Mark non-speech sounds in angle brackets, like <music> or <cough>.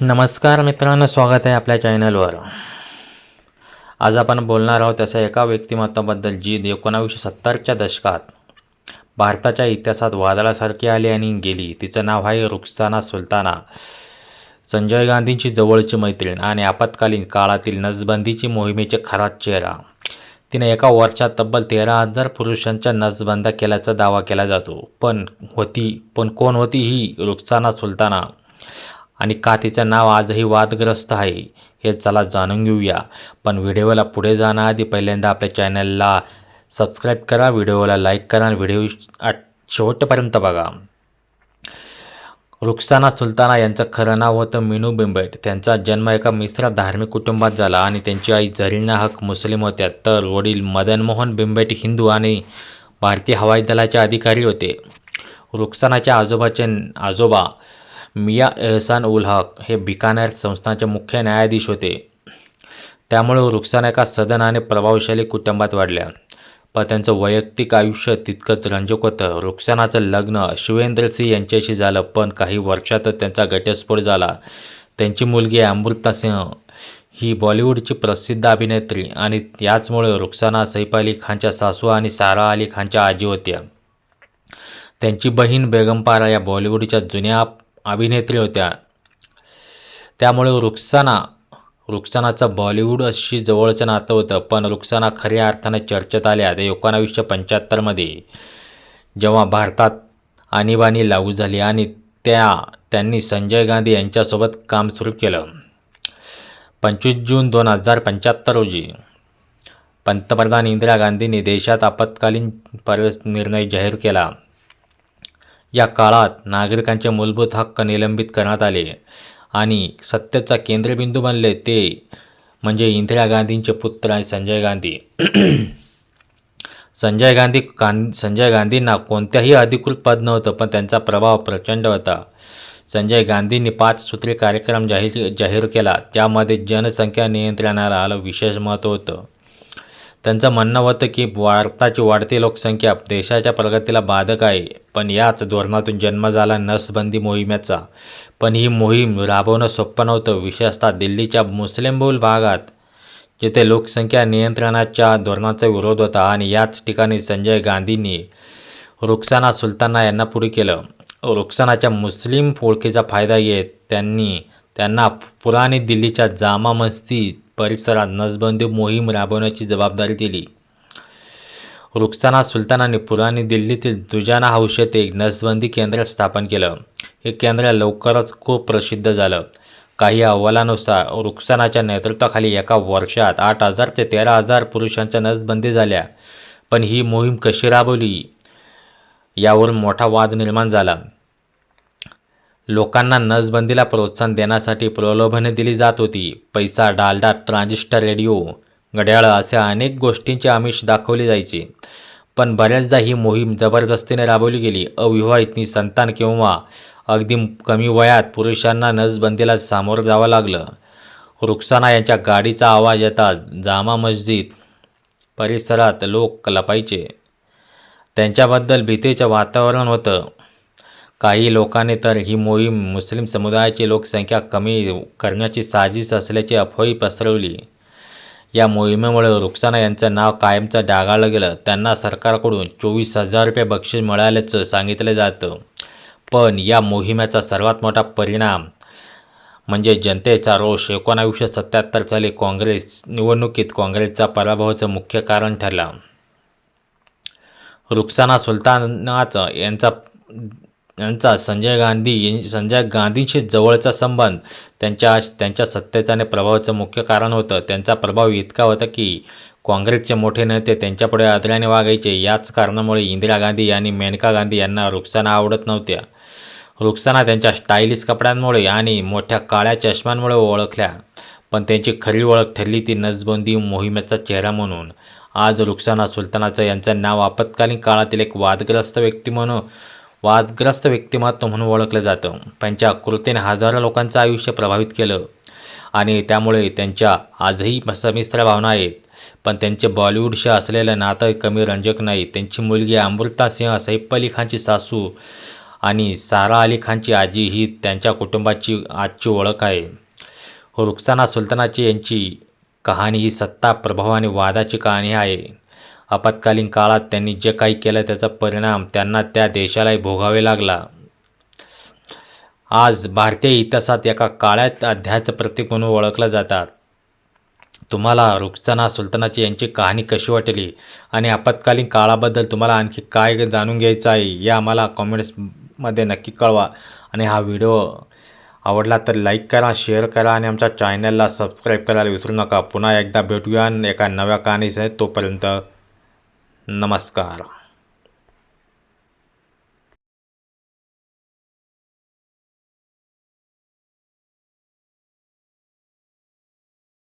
नमस्कार मित्रांनो स्वागत आहे आपल्या चॅनलवर. आज आपण बोलणार आहोत अशा एका व्यक्तिमत्वाबद्दल जी एकोणावीसशे सत्तरच्या दशकात भारताच्या इतिहासात वादळासारखी आली आणि गेली. तिचं नाव आहे रुखसाना सुलताना. संजय गांधींची जवळची मैत्रीण आणि आपत्कालीन काळातील नसबंदीची मोहिमेचे खरा चेहरा. तिने एका वर्षात तब्बल तेरा हजार पुरुषांच्या नसबंद केल्याचा दावा केला जातो. पण होती पण कोण होती ही रुखसाना सुलताना? आणि का तिचं नाव आजही वादग्रस्त आहे हे चला जाणून घेऊया. पण व्हिडिओला पुढे जाण्याआधी पहिल्यांदा आपल्या चॅनलला सबस्क्राईब करा व्हिडिओला लाईक करा आणि व्हिडिओ शेवटपर्यंत बघा. रुक्साना सुलताना यांचं खरं नाव होतं मिनू बिंबेट. त्यांचा जन्म एका मिश्र धार्मिक कुटुंबात झाला आणि त्यांची आई जरीना हक मुस्लिम होत्या तर वडील मदन मोहन बिंबेट हिंदू आणि भारतीय हवाई दलाचे अधिकारी होते. रुक्सानाच्या आजोबाचे आजोबा मिया एहसान उल हक हे बिकानेर संस्थानचे मुख्य न्यायाधीश होते. त्यामुळे रुखसाना एका सदन आणि प्रभावशाली कुटुंबात वाढल्या. पण त्यांचं वैयक्तिक आयुष्य तितकंच रंजक होतं. रुखसानाचं लग्न शिवेंद्र सिंह यांच्याशी झालं पण काही वर्षातच त्यांचा घटस्फोट झाला. त्यांची मुलगी अमृता सिंह ही बॉलिवूडची प्रसिद्ध अभिनेत्री आणि याचमुळे रुखसाना सैफ अली खानच्या सासू आणि सारा अली खानच्या आजी होत्या. त्यांची बहीण बेगमपारा या बॉलिवूडच्या जुन्या अभिनेत्री होत्या. त्यामुळे रुक्साना रुक्सानाचं बॉलिवूड अशी जवळचं नातं होतं पण रुक्साना खऱ्या अर्थाने चर्चेत आल्या. ते एकोणावीसशे पंच्याहत्तरमध्ये जेव्हा भारतात आणीबाणी लागू झाली आणि त्या त्यांनी संजय गांधी यांच्यासोबत काम सुरू केलं. पंचवीस जून दोन हजार पंच्याहत्तर रोजी पंतप्रधान इंदिरा गांधींनी देशात आपत्कालीन परस निर्णय जाहीर केला. या काळात नागरिकांचे मूलभूत हक्क निलंबित करण्यात आले. आणि सत्तेचा केंद्रबिंदू बनले ते म्हणजे इंदिरा गांधींचे पुत्र आणि संजय गांधी. <clears throat> संजय गांधी गां संजय गांधींना कोणत्याही अधिकृत पद नव्हतं पण त्यांचा प्रभाव प्रचंड होता. संजय गांधींनी पाच सूत्री कार्यक्रम जाहीर जाहीर केला त्यामध्ये जनसंख्या नियंत्रणाला आलं विशेष महत्त्व होतं. त्यांचं म्हणणं होतं की भारताची वाढती लोकसंख्या देशाच्या प्रगतीला बाधक आहे पण याच धोरणातून जन्म झाला नसबंदी मोहिमेचा. पण ही मोहीम राबवणं सोपं नव्हतं विशेषतः दिल्लीच्या मुस्लिमबहुल भागात जिथे लोकसंख्या नियंत्रणाच्या धोरणाचा विरोध होता आणि याच ठिकाणी संजय गांधींनी रुखसाना सुलताना यांना पुढे केलं. रुखसानाच्या मुस्लिम ओळखीचा फायदा घेत त्यांनी त्यांना पुराने दिल्लीच्या जामा मस्जिद परिसरात नसबंदी मोहीम राबवण्याची जबाबदारी दिली. रुखसाना सुलतानाने पुराणी दिल्लीतील दुजाना हाऊस येथे एक नसबंदी केंद्र स्थापन केलं. हे केंद्र लवकरच खूप प्रसिद्ध झालं. काही अहवालानुसार रुखसानाच्या नेतृत्वाखाली एका वर्षात आठ हजार ते तेरा हजार पुरुषांच्या नसबंदी झाल्या. पण ही मोहीम कशी राबवली? यावरून मोठा वाद निर्माण झाला. लोकांना नसबंदीला प्रोत्साहन देण्यासाठी प्रलोभने दिली जात होती. पैसा डालडा ट्रान्झिस्टर रेडिओ घड्याळं अशा अनेक गोष्टींचे आमिष दाखवले जायचे. पण बऱ्याचदा ही मोहीम जबरदस्तीने राबवली गेली. अविवाहितनी संतान किंवा अगदी कमी वयात पुरुषांना नसबंदीला सामोरं जावं लागलं. रुखसाना यांच्या गाडीचा आवाज येताच जामा मस्जिद परिसरात लोक लपायचे त्यांच्याबद्दल भीतीचं वातावरण होतं. काही लोकांनी तर ही मोहीम मुस्लिम समुदायाची लोकसंख्या कमी करण्याची साजिश असल्याची अफवाही पसरवली. या मोहिमेमुळे रुखसाना यांचं नाव कायमचं डागाळलं गेलं. त्यांना सरकारकडून चोवीस हजार रुपये बक्षीस मिळाल्याचं सांगितलं जातं. पण या मोहिमेचा सर्वात मोठा परिणाम म्हणजे जनतेचा रोष. एकोणावीसशे सत्याहत्तर साली काँग्रेस निवडणुकीत काँग्रेसचा पराभवाचं मुख्य कारण ठरला. रुखसाना सुलतानाचा यांचा यांचा संजय गांधी संजय गांधीशी जवळचा संबंध त्यांच्या त्यांच्या सत्तेचा आणि प्रभावाचं मुख्य कारण होतं. त्यांचा प्रभाव इतका होता की काँग्रेसचे मोठे नेते त्यांच्यापुढे आदराने वागायचे. याच कारणामुळे इंदिरा गांधी आणि मेनका गांधी यांना रुखसाना आवडत नव्हत्या. रुखसाना त्यांच्या स्टायलिश कपड्यांमुळे आणि मोठ्या काळ्या चष्म्यांमुळे ओळखल्या. पण त्यांची खरी ओळख ठरली ती नसबंदी मोहिमेचा चेहरा म्हणून. आज रुखसाना सुलतानाचं यांचं नाव आपत्कालीन काळातील एक वादग्रस्त व्यक्ती म्हणून वादग्रस्त व्यक्तिमत्व म्हणून ओळखलं जातं. त्यांच्या कृतीने हजारो लोकांचं आयुष्य प्रभावित केलं. आणि त्यामुळे त्यांच्या आजही संमिश्र भावना आहेत. पण त्यांचे बॉलिवूडशी असलेलं नातं कमी रंजक नाही. त्यांची मुलगी अमृता सिंह सैफ अली खानची सासू आणि सारा अली खानची आजी ही त्यांच्या कुटुंबाची आजची ओळख आहे. रुक्साना सुलतानाची यांची कहाणी ही सत्ता प्रभाव आणि वादाची कहाणी आहे. आपत्कालीन काळात त्यांनी जे काही केलं त्याचा परिणाम त्यांना त्या देशालाही भोगावे लागला. आज भारतीय इतिहासात एका काळ्यात अध्यायाचं प्रतीक म्हणून ओळखलं जातात. तुम्हाला रुक्साना सुलतानाची यांची कहाणी कशी वाटली आणि आपत्कालीन काळाबद्दल तुम्हाला आणखी काय जाणून घ्यायचं आहे या आम्हाला कॉमेंट्समध्ये नक्की कळवा. आणि हा व्हिडिओ आवडला तर लाईक करा शेअर करा आणि आमच्या चॅनलला सबस्क्राईब करायला विसरू नका. पुन्हा एकदा भेटूया एका नव्या कहाणीसह तोपर्यंत. नमस्कार.